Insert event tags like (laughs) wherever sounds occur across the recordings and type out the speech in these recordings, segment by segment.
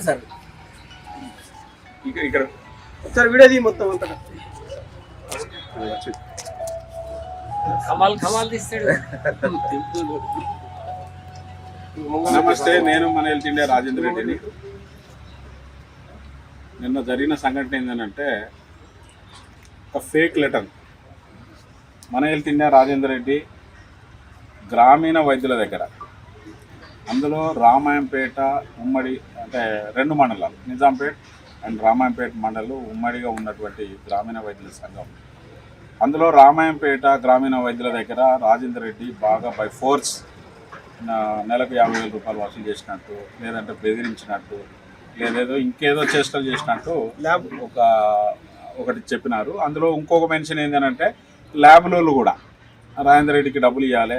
Sir. ఇక్కడ. Sir video మొత్తం అంతా. కమాల్ కమాల్ తీస్తాడు. (laughs) నమస్తే నేను మన హెల్త్ ఇండియా రాజేంద్ర రెడ్డిని. నిన్న జరిగిన సంఘటన ఏంటంటే ఒక ఫేక్ లెటర్. మన హెల్త్ ఇండియా రాజేంద్ర రెడ్డి గ్రామీణ వైద్యుల దగ్గర. అందులో రామాయంపేట ఉమ్మడి అంటే రెండు మండలాలు నిజాంపేట్ అండ్ రామాయంపేట మండలు ఉమ్మడిగా ఉన్నటువంటి గ్రామీణ వైద్యుల సంఘం. అందులో రామాయంపేట గ్రామీణ వైద్యుల దగ్గర రాజేంద్ర రెడ్డి బాగా బై ఫోర్స్ నెలకు యాభై వేల రూపాయలు వసూలు చేసినట్టు లేదంటే బెదిరించినట్టు లేదేదో ఇంకేదో చేష్టలు చేసినట్టు ల్యాబ్ ఒక ఒకటి చెప్పినారు. అందులో ఇంకొక మెన్షన్ ఏంటంటే ల్యాబ్లలో కూడా రాజేంద్ర రెడ్డికి డబ్బులు ఇవ్వాలి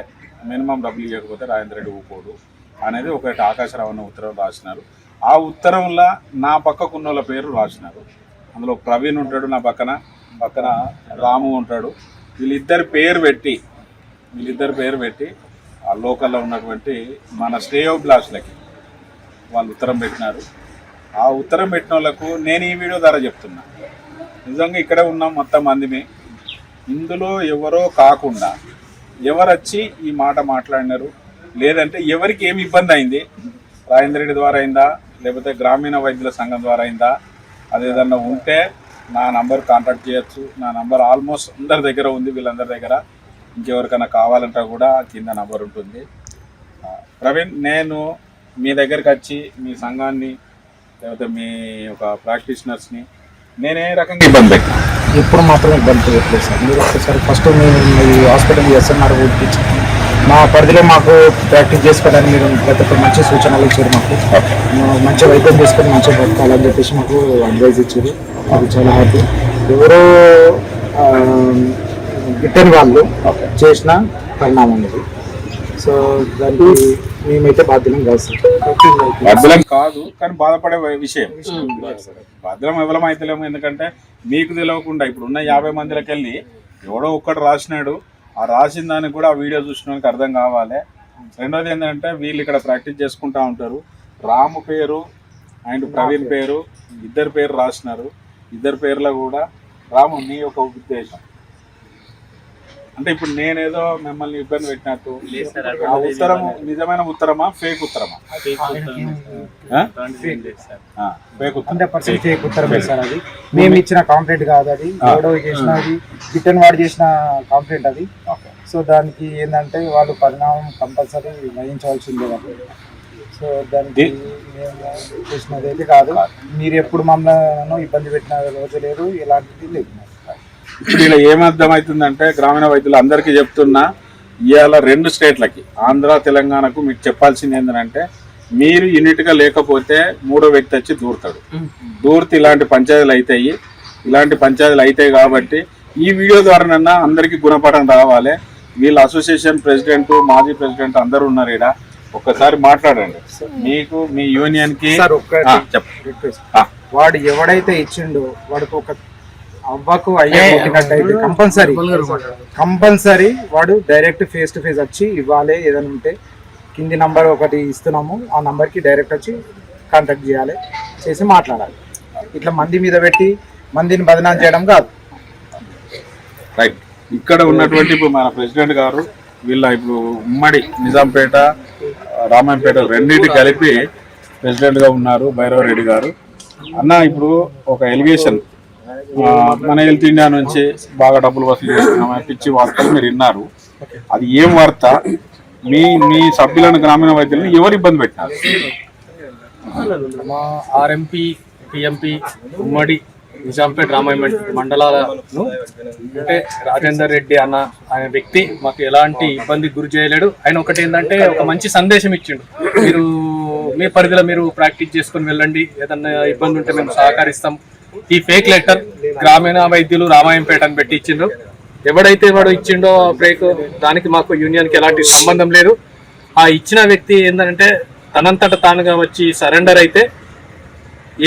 మినిమం డబ్బులు ఇవ్వకపోతే రాజేంద్ర రెడ్డి ఊపోడు అనేది ఒకటి ఆకాశరావు అన్న ఉత్తరం రాసినారు. ఆ ఉత్తరంలో నా పక్కకున్న వాళ్ళ పేరు రాసినారు. అందులో ప్రవీణ్ ఉంటాడు నా పక్కన పక్కన రాము ఉంటాడు. వీళ్ళిద్దరి పేరు పెట్టి వీళ్ళిద్దరి పేరు పెట్టి ఆ లోకల్లో ఉన్నటువంటి మన శ్రేయోభిలాషులకి వాళ్ళు ఉత్తరం పెట్టినారు. ఆ ఉత్తరం పెట్టిన వాళ్ళకు నేను ఈ వీడియో ద్వారా చెప్తున్నా. నిజంగా ఇక్కడే ఉన్నాం మొత్తం మందిమే. ఇందులో ఎవరో కాకుండా ఎవరొచ్చి ఈ మాట మాట్లాడినారు? లేదంటే ఎవరికి ఏమి ఇబ్బంది అయింది? రాజేంద్ర రెడ్డి ద్వారా అయిందా? లేకపోతే గ్రామీణ వైద్యుల సంఘం ద్వారా అయిందా? అదేదన్నా ఉంటే నా నంబర్ కాంటాక్ట్ చేయొచ్చు. నా నంబర్ ఆల్మోస్ట్ అందరి దగ్గర ఉంది వీళ్ళందరి దగ్గర. ఇంకెవరికైనా కావాలంటే కూడా కింద నంబర్ ఉంటుంది. ప్రవీణ్ నేను మీ దగ్గరికి వచ్చి మీ సంఘాన్ని లేకపోతే మీ ఒక ప్రాక్టీషనర్స్ని నేనే రకంగా ఇబ్బంది పెట్టినా. ఎప్పుడు మాత్రం ఇబ్బంది పెట్టలేదు సార్. మీరు ఒకసారి ఫస్ట్ మేము ఈ హాస్పిటల్ ఎస్ఎన్ఆర్ ఊరికి మా పరిధిలో మాకు ప్రాక్టీస్ చేసుకోవడానికి మీరు ప్రతి ఒక్క మంచి సూచనలు ఇచ్చారు మాకు. మంచి వైద్యం చేసుకొని మంచిగా బతకాలని చెప్పేసి మాకు అడ్వైజ్ ఇచ్చారు. అది చాలా హ్యాపీ. ఎవరో గిట్టని వాళ్ళు చేసిన పరిణామం ఇది. సో దానికి మేమైతే బాధ్యులం కాదు సార్. భద్రం కాదు కానీ బాధపడే విషయం. భద్రం ఎవరం అయితలేము ఎందుకంటే మీకు తెలియకుండా ఇప్పుడు ఉన్న యాభై మందిలోకి వెళ్ళి ఎవడో ఒక్కడు రాసినాడు ఆ రాసిన దానికి కూడా ఆ వీడియో చూసిన అర్థం కావాలి. రెండోది ఏంటంటే వీళ్ళు ఇక్కడ ప్రాక్టీస్ చేసుకుంటా ఉంటారు. రాము పేరు అండ్ ప్రవీణ్ పేరు. ఇద్దరు పేరు రాసినారు. ఇద్దరు పేర్లో కూడా రాము నీ యొక్క ఉద్దేశం. అంటే ఇప్పుడు నేనేదో మిమ్మల్ని ఇబ్బంది పెట్టినట్టు ఆ ఉత్తరము నిజమైన ఉత్తరమా ఫేక్ ఉత్తరమా? ఫేక్ ఉత్తరం. హండ్రెడ్ పర్సెంట్ ఫేక్ ఉత్తరమే సార్ అది. మేము ఇచ్చిన కాంప్లైంట్ కాదు అది. ఎవడో చేసిన అది. రిటర్న్ వాడు చేసిన కాంప్లైంట్ అది. సో దానికి ఏంటంటే వాళ్ళు పరిణామం కంపల్సరీ వహించవలసిందే వాళ్ళు. సో దానికి మేము చేసినది అయితే కాదు. మీరు ఎప్పుడు మమ్మల్ని ఇబ్బంది పెట్టిన రోజు లేదు ఎలాంటిది లేదు. ఇప్పుడు ఇలా ఏమర్థమవుతుందంటే గ్రామీణ వైద్యులు అందరికీ చెప్తున్నా ఇవాళ రెండు స్టేట్లకి ఆంధ్ర తెలంగాణకు మీకు చెప్పాల్సింది ఏంటంటే మీరు యూనిట్గా లేకపోతే మూడో వ్యక్తి వచ్చి దూరుతాడు. దూరితే ఇలాంటి పంచాయతీలు అవుతాయి ఇలాంటి పంచాయతీలు అవుతాయి కాబట్టి ఈ వీడియో ద్వారానన్నా అందరికీ గుణపడడం రావాలి. వీళ్ళ అసోసియేషన్ ప్రెసిడెంట్ మాజీ ప్రెసిడెంట్ అందరూ ఉన్నారు ఇక్కడ ఒక్కసారి మాట్లాడండి. మీకు మీ రిక్వెస్ట్. ఆ. వాడు ఎవడైతే ఇచ్చిండో వాడికి ఒక అవ్వకు అయ్యా కొట్టినట్టయితే కంపల్సరీ. కంపల్సరీ వాడు డైరెక్ట్ ఫేస్ టు ఫేస్ వచ్చి ఇవ్వాలి ఏదైనా ఉంటే. కింది నంబర్ ఒకటి ఇస్తున్నాము ఆ నంబర్కి డైరెక్ట్ వచ్చి కాంటాక్ట్ చేయాలి చేసి మాట్లాడాలి. ఇట్లా మంది మీద పెట్టి మందిని బదనాం చేయడం కాదు. రైట్ ఇక్కడ ఉన్నటువంటి ఇప్పుడు మన ప్రెసిడెంట్ గారు వీళ్ళ ఇప్పుడు ఉమ్మడి నిజాంపేట రామాయంపేట రెండింటి కలిపి ప్రెసిడెంట్గా ఉన్నారు భైరవ రెడ్డి గారు. అన్న ఇప్పుడు ఒక ఎలిగేషన్ మన హెల్త్ ఇండియా నుంచి బాగా డబ్బులు వసూలు చేస్తున్నాం పిచ్చి వార్తలు మీరు విన్నారు. అది ఏం వార్త? మీ మీ సభ్యులను గ్రామీణ వైద్యులను ఎవరు ఇబ్బంది పెట్టినారు? మా ఆర్ఎంపీ పిఎంపి ఉమ్మడి నిజాంపేట్ రామాయణ మండలాలను అంటే రాజేందర్ రెడ్డి అన్న ఆయన వ్యక్తి మాకు ఎలాంటి ఇబ్బందికి గురి చేయలేడు. ఆయన ఒకటి ఏంటంటే ఒక మంచి సందేశం ఇచ్చిండు. మీరు మీ పరిధిలో మీరు ప్రాక్టీస్ చేసుకొని వెళ్ళండి. ఏదన్నా ఇబ్బంది ఉంటే మేము సహకరిస్తాం. ఈ ఫేక్ లెటర్ గ్రామీణ వైద్యులు రామాయంపేట అని పెట్టి ఇచ్చిండ్రు. ఎవడైతే వాడు ఇచ్చిండో బ్రేక్ దానికి మాకు యూనియన్కి ఎలాంటి సంబంధం లేదు. ఆ ఇచ్చిన వ్యక్తి ఏంటంటే తనంతట తానుగా వచ్చి సరెండర్ అయితే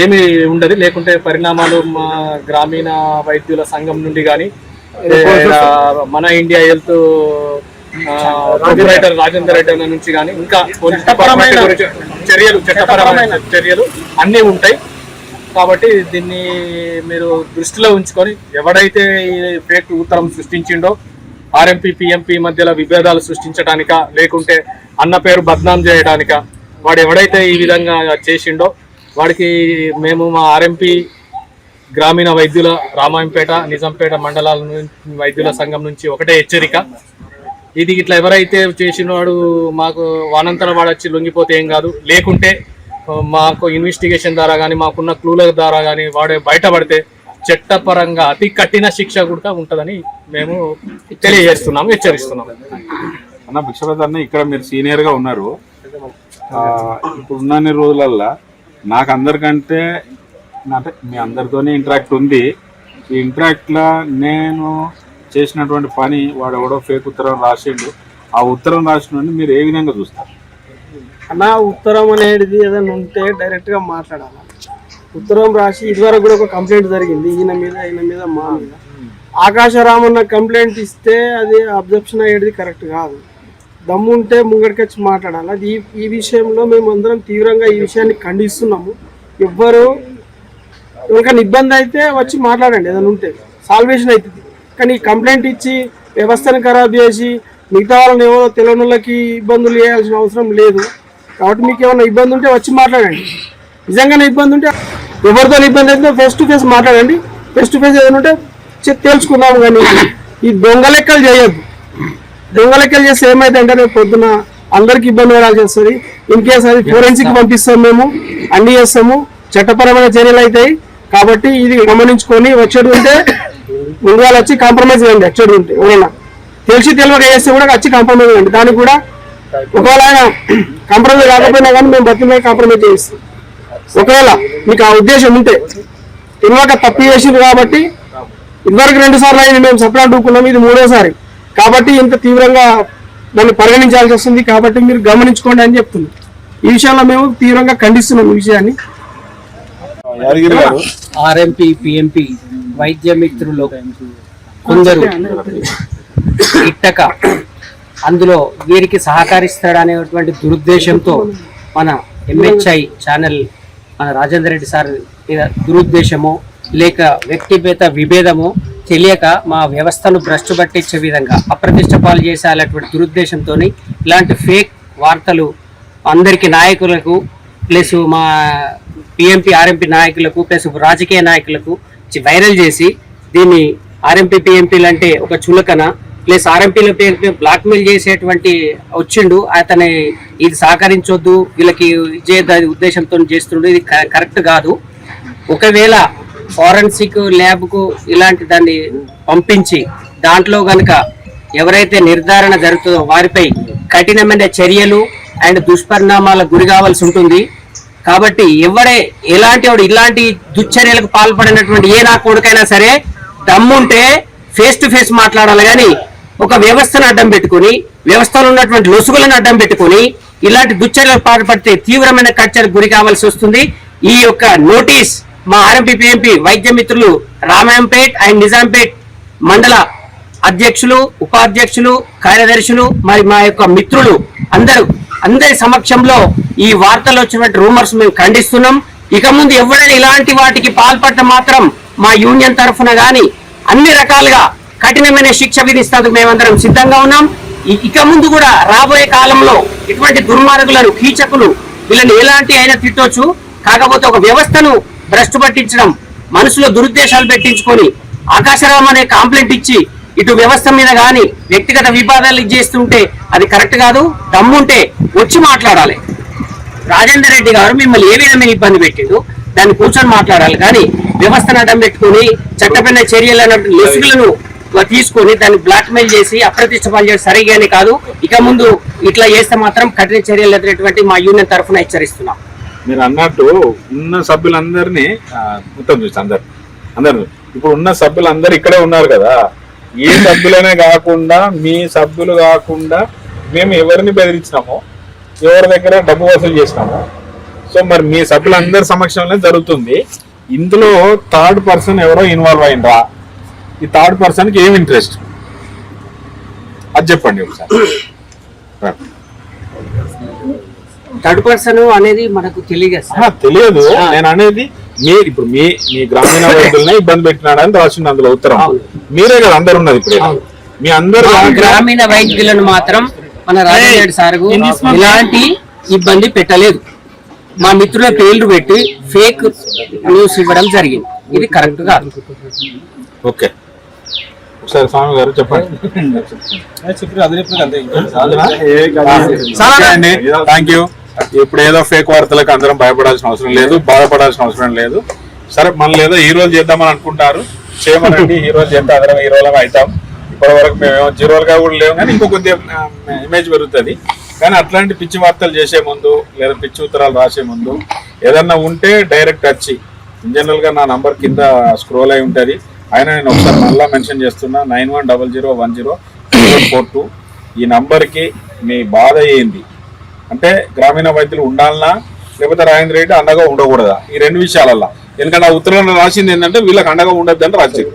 ఏమి ఉండదు. లేకుంటే పరిణామాలు మా గ్రామీణ వైద్యుల సంఘం నుండి కానీ మన India health writer Rajender Reddy నుంచి కానీ ఇంకా చర్యలు చట్టపరమైన చర్యలు అన్నీ ఉంటాయి. కాబట్టి దీన్ని మీరు దృష్టిలో ఉంచుకొని ఎవడైతే ఈ ఫేక్ ఉత్తరం సృష్టించిండో ఆర్ఎంపీ పిఎంపీ మధ్యలో విభేదాలు సృష్టించడానిక లేకుంటే అన్న పేరు బద్నాం చేయడానిక వాడు ఎవడైతే ఈ విధంగా చేసిండో వాడికి మేము మా ఆర్ఎంపీ గ్రామీణ వైద్యుల రామాయంపేట నిజాంపేట మండలాల నుంచి వైద్యుల సంఘం నుంచి ఒకటే హెచ్చరిక. ఇది ఇట్లా ఎవరైతే చేసిన వాడు మాకు వానంతరం వాడు వచ్చి లొంగిపోతే ఏం కాదు. లేకుంటే మాకు ఇన్వెస్టిగేషన్ ద్వారా కానీ మాకున్న క్లూల ద్వారా కానీ వాడే బయటపడితే చట్టపరంగా అతి కఠిన శిక్ష కూడా ఉంటుందని మేము తెలియజేస్తున్నాము హెచ్చరిస్తున్నాము. అన్న భిక్షపతి అన్న ఇక్కడ మీరు సీనియర్గా ఉన్నారు. ఇప్పుడున్న రోజులల్లో రోజులల్లా నాకు అందరికంటే అంటే మీ అందరితోనే ఇంటరాక్ట్ ఉంది. ఈ ఇంటరాక్ట్ లా నేను చేసినటువంటి పని వాడు ఎవడో ఫేక్ ఉత్తరం రాసిండు. ఆ ఉత్తరం రాసిన మీరు ఏ విధంగా చూస్తారు? అన్న ఉత్తరం అనేది ఏదైనా ఉంటే డైరెక్ట్గా మాట్లాడాలి? ఉత్తరం రాసి ఇదివరకు కూడా ఒక కంప్లైంట్ జరిగింది ఈయన మీద ఈయన మీద మా మీద. ఆకాశరామన్న కంప్లైంట్ ఇస్తే అది అబ్జెప్షన్ అయ్యేది కరెక్ట్ కాదు. దమ్ము ఉంటే ముంగడికి వచ్చి మాట్లాడాలి? అది ఈ- విషయంలో మేము అందరం తీవ్రంగా ఈ విషయాన్ని ఖండిస్తున్నాము. ఎవ్వరు ఎవరికైనా ఇబ్బంది అయితే వచ్చి మాట్లాడండి ఏదైనా ఉంటే. సాల్వేషన్ అవుతుంది కానీ కంప్లైంట్ ఇచ్చి వ్యవస్థను ఖరాబ్ చేసి మిగతా వాళ్ళని ఎవరో తెలంగాణకి ఇబ్బందులు చేయాల్సిన అవసరం లేదు. కాబట్టి మీకు ఏమైనా ఇబ్బంది ఉంటే వచ్చి మాట్లాడండి. నిజంగానే ఇబ్బంది ఉంటే ఎవరితో ఇబ్బంది అయితే ఫేస్ టు ఫేస్ మాట్లాడండి. ఫేస్ టు ఫేస్ ఏదైనా ఉంటే తేల్చుకుందాం కానీ ఈ దొంగ లెక్కలు చేయొద్దు. దొంగ లెక్కలు చేస్తే ఏమైతే అంటే రేపు పొద్దున అందరికి ఇబ్బంది పడాల్సి వస్తుంది. ఇన్ కేస్ అది ఫోరెన్సిక్ పంపిస్తాం మేము అన్ని చేస్తాము. చట్టపరమైన చర్యలు అవుతాయి. కాబట్టి ఇది గమనించుకొని వచ్చేది ఉంటే ముందు వాళ్ళు వచ్చి కాంప్రమైజ్ చేయండి. వచ్చేది ఉంటే ఎవరైనా. తెలిసి తెలియక చేస్తే కూడా వచ్చి కాంప్రమైజ్ చేయండి. దానికి కూడా ఒకవేళ కాంప్రమైజ్ కాకపోయినా కానీ మేము బతిమే కాంప్రమైజ్ చేయిస్తాం. ఒకవేళ మీకు ఆ ఉద్దేశం ఉంటే తెలియక తప్పు చేసింది కాబట్టి ఇదివరకు రెండు సార్లు అయింది మేము సప్లా అడుగుకున్నాం ఇది మూడోసారి. కాబట్టి ఇంత తీవ్రంగా దాన్ని పరిగణించాల్సి వస్తుంది. కాబట్టి మీరు గమనించుకోండి అని చెప్తున్నాం. ఈ విషయంలో మేము తీవ్రంగా ఖండిస్తున్నాం ఈ విషయాన్ని. ఆర్ఎంపీ పిఎంపి వైద్య మిత్రులు కొందరు ఇట్టక అందులో వీరికి సహకరిస్తాడనేటువంటి దురుద్దేశంతో మన ఎంహెచ్ఐ ఛానల్ మన రాజేందర్ రెడ్డి సార్ మీద దురుద్దేశము లేక వ్యక్తిగత విభేదము తెలియక మా వ్యవస్థను భ్రష్టు పట్టించే విధంగా అప్రతిష్ట పాలు చేసేటువంటి దురుద్దేశంతో ఇలాంటి ఫేక్ వార్తలు అందరికీ నాయకులకు ప్లస్ మా పిఎంపి ఆర్ఎంపి నాయకులకు ప్లస్ రాజకీయ నాయకులకు వైరల్ చేసి దీన్ని ఆర్ఎంపీ పిఎంపీలు అంటే ఒక చులకన ప్లస్ ఆర్ఎంపీల బ్లాక్మెయిల్ చేసేటువంటి వచ్చిండు. అతని ఇది సహకరించొద్దు. వీళ్ళకి ఇచ్చే ఉద్దేశంతో చేస్తుండు. ఇది క- కరెక్ట్ కాదు. ఒకవేళ ఫారెన్సిక్ ల్యాబ్కు ఇలాంటి దాన్ని పంపించి దాంట్లో కనుక ఎవరైతే నిర్ధారణ జరుగుతుందో వారిపై కఠినమైన చర్యలు అండ్ దుష్పరిణామాలకు గురి కావాల్సి ఉంటుంది. కాబట్టి ఎవడే ఎలాంటి వాడు ఇలాంటి దుశ్చర్యలకు పాల్పడినటువంటి ఏ నా కొడుకైనా సరే దమ్ముంటే ఫేస్ టు ఫేస్ మాట్లాడాలి. కానీ ఒక వ్యవస్థను అడ్డం పెట్టుకుని వ్యవస్థలో ఉన్నటువంటి లొసుగులను అడ్డం పెట్టుకుని ఇలాంటి దుశ్చర్యలకు పాల్పడితే తీవ్రమైన కచ్చలకు గురి కావాల్సి వస్తుంది. ఈ యొక్క నోటీస్ మా ఆర్ఎంపీ పిఎంపీ వైద్య మిత్రులు రామాయంపేట్ అండ్ నిజాంపేట్ మండల అధ్యక్షులు ఉపాధ్యక్షులు కార్యదర్శులు మరి మా యొక్క మిత్రులు అందరూ అందరి సమక్షంలో ఈ వార్తలు వచ్చినటువంటి రూమర్స్ మేము ఖండిస్తున్నాం. ఇక ముందు ఎవరైనా ఇలాంటి వాటికి పాల్పడటం మాత్రం మా యూనియన్ తరఫున గాని అన్ని రకాలుగా కఠినమైన శిక్ష విధిస్తానికి మేమందరం సిద్ధంగా ఉన్నాం. ఇక ముందు కూడా రాబోయే కాలంలో ఇటువంటి దుర్మార్గులను కీచకులు వీళ్ళని ఎలాంటి అయినా తిట్టొచ్చు. కాకపోతే ఒక వ్యవస్థను భ్రష్టు పట్టించడం మనసులో దురుద్దేశాలు పెట్టించుకొని ఆకాశరామ్ అనే కాంప్లైంట్ ఇచ్చి ఇటు వ్యవస్థ మీద కానీ వ్యక్తిగత వివాదాలు చేస్తుంటే అది కరెక్ట్ కాదు. దమ్ముంటే వచ్చి మాట్లాడాలి. రాజేందర్ రెడ్డి గారు మిమ్మల్ని ఏ విధమైన ఇబ్బంది పెట్టిండు? దాన్ని కూర్చొని మాట్లాడాలి. కానీ వ్యవస్థను అడ్డం పెట్టుకుని చట్టపైన చర్యలు అన్నట్టు లొసుగులను తీసుకొని దాన్ని బ్లాక్ మెయిల్ చేసి అప్రతిష్ట పనిచేయడం చేసి సరిగానే కాదు. ఇక ముందు ఇట్లా చేస్తే మాత్రం కఠిన చర్యలు ఎదురేటువంటి మా యూనియన్ తరఫున హెచ్చరిస్తున్నాం. మీరు అన్నట్టు ఉన్న సభ్యులందరినీ మొత్తం చూసి అందరు అందరు ఇప్పుడు ఉన్న సభ్యులందరూ ఇక్కడే ఉన్నారు కదా. ఏ సభ్యులనే కాకుండా మీ సభ్యులు కాకుండా మేము ఎవరిని బెదిరించినామో ఎవరి దగ్గర డబ్బు వసూలు చేసినాము సో మరి మీ సభ్యులందరి సమక్షంలో జరుగుతుంది. ఇందులో థర్డ్ పర్సన్ ఎవరో ఇన్వాల్వ్ అయినరా ఈ థర్డ్ పర్సన్కి ఏం ఇంట్రెస్ట్? అది చెప్పండి ఒకసారి. థర్డ్ పర్సన్ అనేది మనకు తెలియదు తెలియదు. నేను అనేది మీరు ఇప్పుడు మీ మీ గ్రామీణ (laughs) వైద్యులనే ఇబ్బంది పెట్టినాడని రాసింది అందులో ఉత్తరం. మీరే కదా అందరు ఉన్నది ఇప్పుడు. మీ అందరు గ్రామీణ వైద్యులను మాత్రం మన రాజేంద్ర సార్ ఇలాంటి ఇబ్బంది పెట్టలేదు. మా మిత్రుల పేర్లు పెట్టి ఫేక్ న్యూస్ ఇవ్వడం జరిగింది. ఇది కరెక్ట్గా ఓకే. ఒకసారి స్వామి గారు చెప్పండి. థ్యాంక్ యూ ఇప్పుడు ఏదో ఫేక్ వార్తలకు అందరం భయపడాల్సిన అవసరం లేదు బాధపడాల్సిన అవసరం లేదు. సరే మనం ఏదో హీరోలు చేద్దామని అనుకుంటారు. చేయమనండి హీరోలు చేద్దాం అందరం హీరోలం అవుతాం. ఇప్పటి వరకు మేము జీరోలుగా కూడా లేవు కానీ ఇంకో కొద్దిగా ఇమేజ్ పెరుగుతుంది. కానీ అట్లాంటి పిచ్చి వార్తలు చేసే ముందు లేదా పిచ్చి ఉత్తరాలు రాసే ముందు ఏదన్నా ఉంటే డైరెక్ట్ వచ్చి ఇన్ జనరల్గా నా నంబర్ కింద స్క్రోల్ అయి ఉంటది. అయినా నేను ఒకసారి మళ్ళీ మెన్షన్ చేస్తున్నా nine one double zero one zero four two. ఈ నంబర్కి మీ బాధ ఏంది? అంటే గ్రామీణ వైద్యులు ఉండాలనా? లేకపోతే రాజేంద్ర రెడ్డి అండగా ఉండకూడదా? ఈ రెండు విషయాలల్లో. ఎందుకంటే ఆ ఉత్తరంలో రాసింది ఏంటంటే వీళ్ళకి అండగా ఉండద్దు అని రాసింది.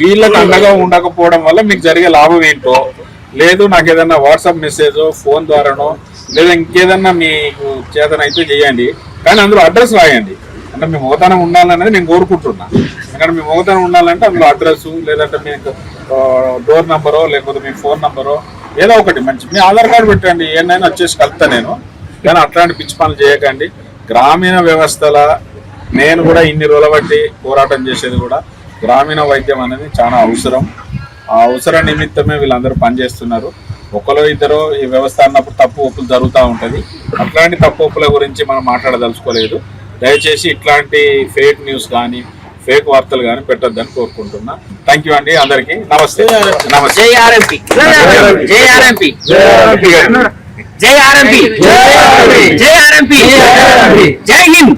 వీళ్ళకి అండగా ఉండకపోవడం వల్ల మీకు జరిగే లాభం ఏంటో? లేదు నాకు ఏదైనా వాట్సాప్ మెసేజ్ ఫోన్ ద్వారానో లేదా ఇంకేదన్నా మీకు చేతనైతే చేయండి. కానీ అందులో అడ్రస్ రాయండి. అంటే మీ మోతానం ఉండాలనేది నేను కోరుకుంటున్నా. ఎందుకంటే మీ మోతానం ఉండాలంటే అందులో అడ్రస్ లేదంటే మీకు డోర్ నెంబరో లేకపోతే మీ ఫోన్ నెంబరో ఏదో ఒకటి మంచి. మీ ఆధార్ కార్డు పెట్టండి ఏమైనా వచ్చేసి కలుపుతా నేను. కానీ అట్లాంటి పిచ్చి పనులు చేయకండి. గ్రామీణ వ్యవస్థల నేను కూడా ఇన్ని రోజుల బట్టి పోరాటం చేసేది కూడా గ్రామీణ వైద్యం అనేది చాలా అవసరం. ఆ అవసర నిమిత్తమే వీళ్ళందరూ పనిచేస్తున్నారు. ఒకరో ఇద్దరు ఈ వ్యవస్థ అన్నప్పుడు తప్పు ఒప్పులు జరుగుతూ ఉంటుంది. అట్లాంటి తప్పు ఒప్పుల గురించి మనం మాట్లాడదలుచుకోలేదు. దయచేసి ఇట్లాంటి ఫేక్ న్యూస్ కానీ ఫేక్ వార్తలు కానీ పెట్టొద్దని కోరుకుంటున్నా. థ్యాంక్ యూ అండి అందరికీ. నమస్తే. నమస్తే. జై ఆర్ఎంపి జై హింద్.